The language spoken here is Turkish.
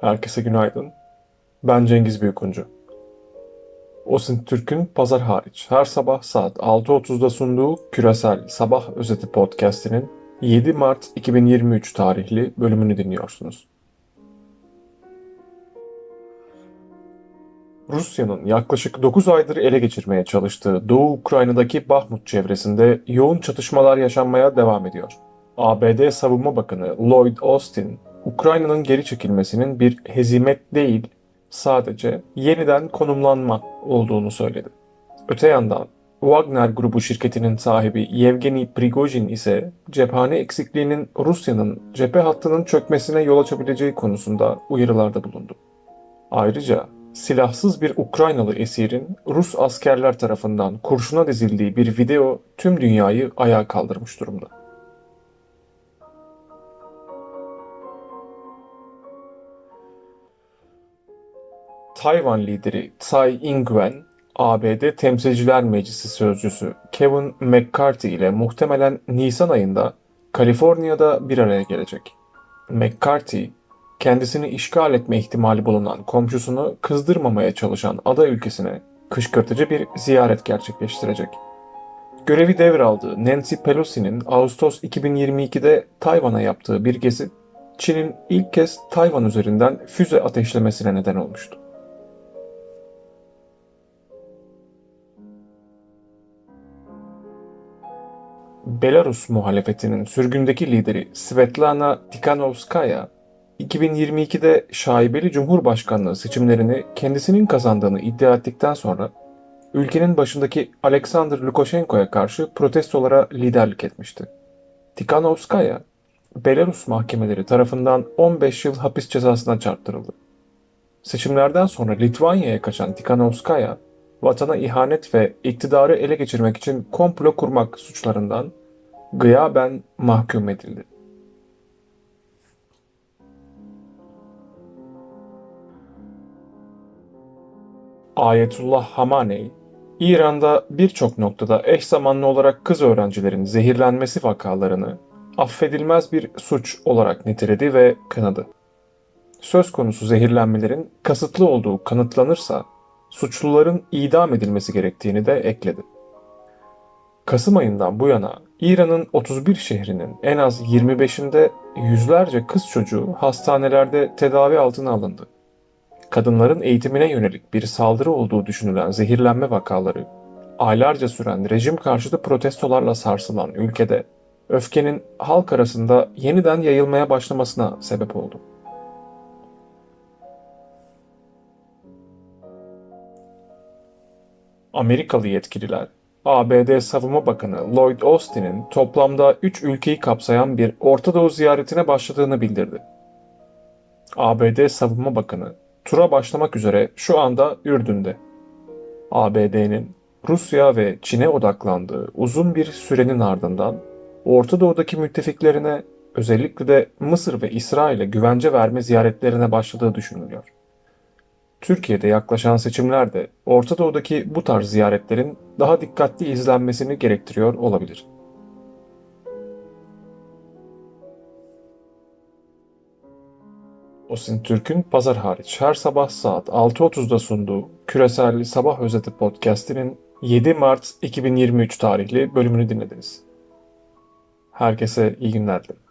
Herkese günaydın. Ben Cengiz Büyükuncu. Osin Türk'ün pazar hariç her sabah saat 6.30'da sunduğu Küresel Sabah Özeti Podcast'inin 7 Mart 2023 tarihli bölümünü dinliyorsunuz. Rusya'nın yaklaşık 9 aydır ele geçirmeye çalıştığı Doğu Ukrayna'daki Bahmut çevresinde yoğun çatışmalar yaşanmaya devam ediyor. ABD Savunma Bakanı Lloyd Austin, Ukrayna'nın geri çekilmesinin bir hezimet değil, sadece yeniden konumlanma olduğunu söyledi. Öte yandan Wagner grubu şirketinin sahibi Yevgeny Prigojin ise cephane eksikliğinin Rusya'nın cephe hattının çökmesine yol açabileceği konusunda uyarılarda bulundu. Ayrıca silahsız bir Ukraynalı esirin Rus askerler tarafından kurşuna dizildiği bir video tüm dünyayı ayağa kaldırmış durumda. Tayvan lideri Tsai Ing-wen, ABD Temsilciler Meclisi Sözcüsü Kevin McCarthy ile muhtemelen Nisan ayında Kaliforniya'da bir araya gelecek. McCarthy, kendisini işgal etme ihtimali bulunan komşusunu kızdırmamaya çalışan ada ülkesine kışkırtıcı bir ziyaret gerçekleştirecek. Görevi devraldığı Nancy Pelosi'nin Ağustos 2022'de Tayvan'a yaptığı bir gezi, Çin'in ilk kez Tayvan üzerinden füze ateşlemesine neden olmuştu. Belarus muhalefetinin sürgündeki lideri Svetlana Tikhanovskaya, 2022'de şaibeli Cumhurbaşkanlığı seçimlerini kendisinin kazandığını iddia ettikten sonra ülkenin başındaki Alexander Lukashenko'ya karşı protestolara liderlik etmişti. Tikhanovskaya, Belarus mahkemeleri tarafından 15 yıl hapis cezasına çarptırıldı. Seçimlerden sonra Litvanya'ya kaçan Tikhanovskaya, vatana ihanet ve iktidarı ele geçirmek için komplo kurmak suçlarından gıyaben mahkum edildi. Ayetullah Hamaney, İran'da birçok noktada eş zamanlı olarak kız öğrencilerin zehirlenmesi vakalarını affedilmez bir suç olarak niteledi ve kınadı. Söz konusu zehirlenmelerin kasıtlı olduğu kanıtlanırsa suçluların idam edilmesi gerektiğini de ekledi. Kasım ayından bu yana İran'ın 31 şehrinin en az 25'inde yüzlerce kız çocuğu hastanelerde tedavi altına alındı. Kadınların eğitimine yönelik bir saldırı olduğu düşünülen zehirlenme vakaları, aylarca süren rejim karşıtı protestolarla sarsılan ülkede öfkenin halk arasında yeniden yayılmaya başlamasına sebep oldu. Amerikalı yetkililer, ABD Savunma Bakanı Lloyd Austin'in toplamda 3 ülkeyi kapsayan bir Orta Doğu ziyaretine başladığını bildirdi. ABD Savunma Bakanı, tura başlamak üzere şu anda Ürdün'de. ABD'nin Rusya ve Çin'e odaklandığı uzun bir sürenin ardından Orta Doğu'daki müttefiklerine özellikle de Mısır ve İsrail'e güvence verme ziyaretlerine başladığı düşünülüyor. Türkiye'de yaklaşan seçimler de Orta Doğu'daki bu tarz ziyaretlerin daha dikkatli izlenmesini gerektiriyor olabilir. Osin Türk'ün pazar hariç her sabah saat 6.30'da sunduğu Küresel Sabah Özeti Podcast'inin 7 Mart 2023 tarihli bölümünü dinlediniz. Herkese iyi günler dilerim.